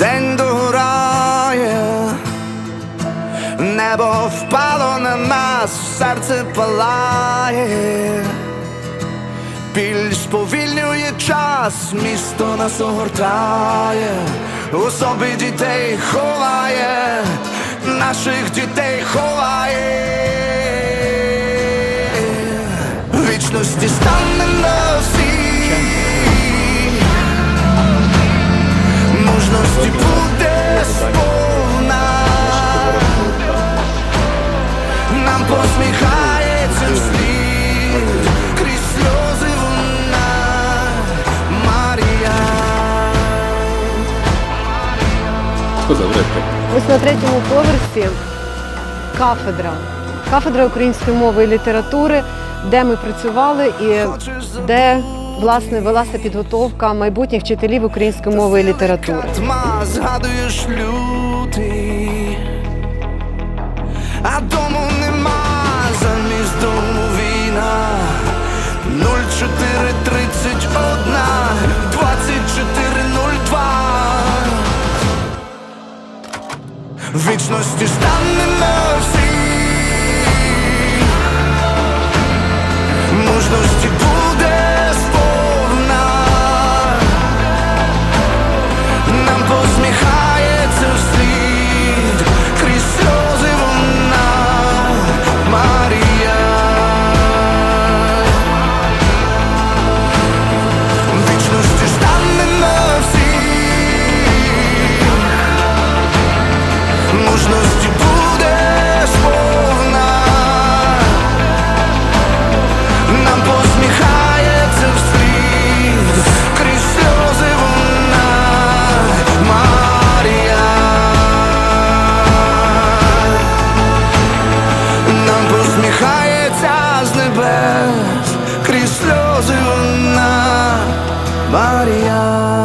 день догорає, небо впало на нас, серце палає, біль сповільнює час, місто нас огортає, у собі дітей ховає, наших дітей ховає. Вічності стане Сказав ректор. Ось на третьому поверсі кафедра. Кафедра української мови і літератури, де ми працювали і де власне велася підготовка майбутніх вчителів української мови і літератури. Згадуєш лютий, Вічності стане на всі мужності буде сповна, нам посміхається вслід, крізь сльози вона, Марія. Нам посміхається з небес, крізь сльози вона, Марія.